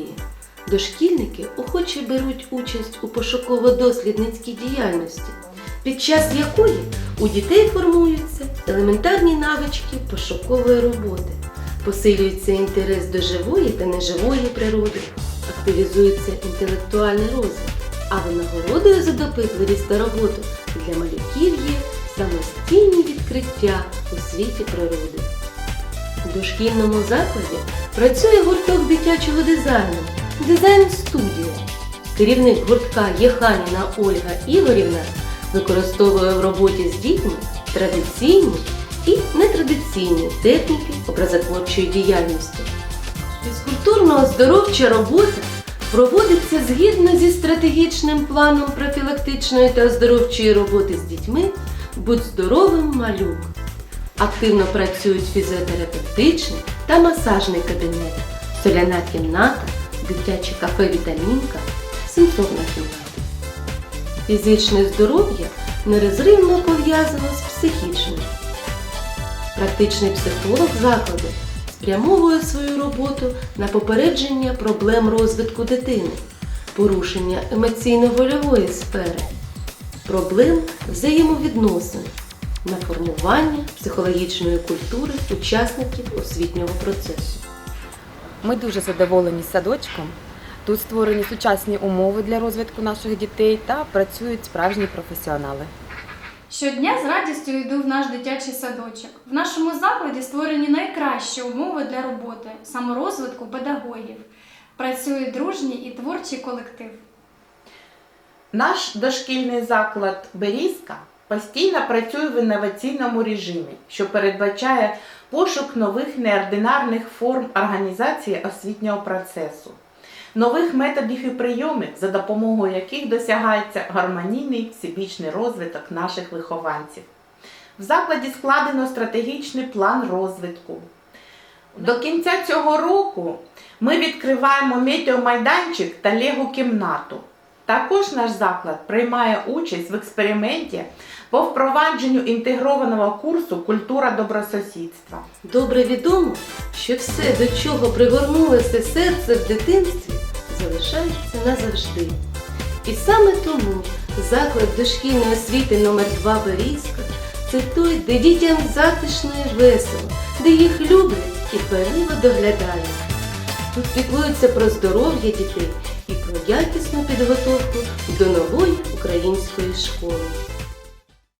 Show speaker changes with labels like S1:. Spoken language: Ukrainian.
S1: екології. Дошкільники охоче беруть участь у пошуково-дослідницькій діяльності, під час якої у дітей формуються елементарні навички пошукової роботи, посилюється інтерес до живої та неживої природи, активізується інтелектуальний розвиток, а винагородою за допитливість та роботу для малюків є самостійні відкриття у світі природи. У дошкільному закладі працює гурток дитячого дизайну, дизайн-студія. Керівник гуртка Єханіна Ольга Ігорівна використовує в роботі з дітьми традиційні і нетрадиційні техніки образотворчої діяльності. Фізкультурно-оздоровча робота проводиться згідно зі стратегічним планом профілактичної та оздоровчої роботи з дітьми Будь здоровим малюк. Активно працюють фізіотерапевтичний та масажний кабінет, соляна кімната, дитяче кафе Вітамінка, сенсорна кімната. Фізичне здоров'я нерозривно пов'язано з психічним. Практичний психолог закладу спрямовує свою роботу на попередження проблем розвитку дитини, порушення емоційно-вольової сфери, проблем взаємовідносин, на формування психологічної культури учасників освітнього процесу.
S2: Ми дуже задоволені садочком. Тут створені сучасні умови для розвитку наших дітей та працюють справжні професіонали.
S3: Щодня з радістю йду в наш дитячий садочок. В нашому закладі створені найкращі умови для роботи, саморозвитку педагогів. Працює дружній і творчий колектив.
S4: Наш дошкільний заклад Берізка постійно працює в інноваційному режимі, що передбачає пошук нових неординарних форм організації освітнього процесу, нових методів і прийомів, за допомогою яких досягається гармонійний всебічний розвиток наших вихованців. В закладі складено стратегічний план розвитку. До кінця цього року ми відкриваємо метеомайданчик та лего-кімнату. Також наш заклад приймає участь в експерименті по впровадженню інтегрованого курсу Культура добросусідства.
S1: Добре відомо, що все, до чого пригорнулося серце в дитинстві, залишається назавжди. І саме тому заклад дошкільної освіти номер 2 Берізка це той, де дітям затишно і весело, де їх люблять і перливо доглядають. Тут піклуються про здоров'я дітей і про якісну підготовку до нової української школи.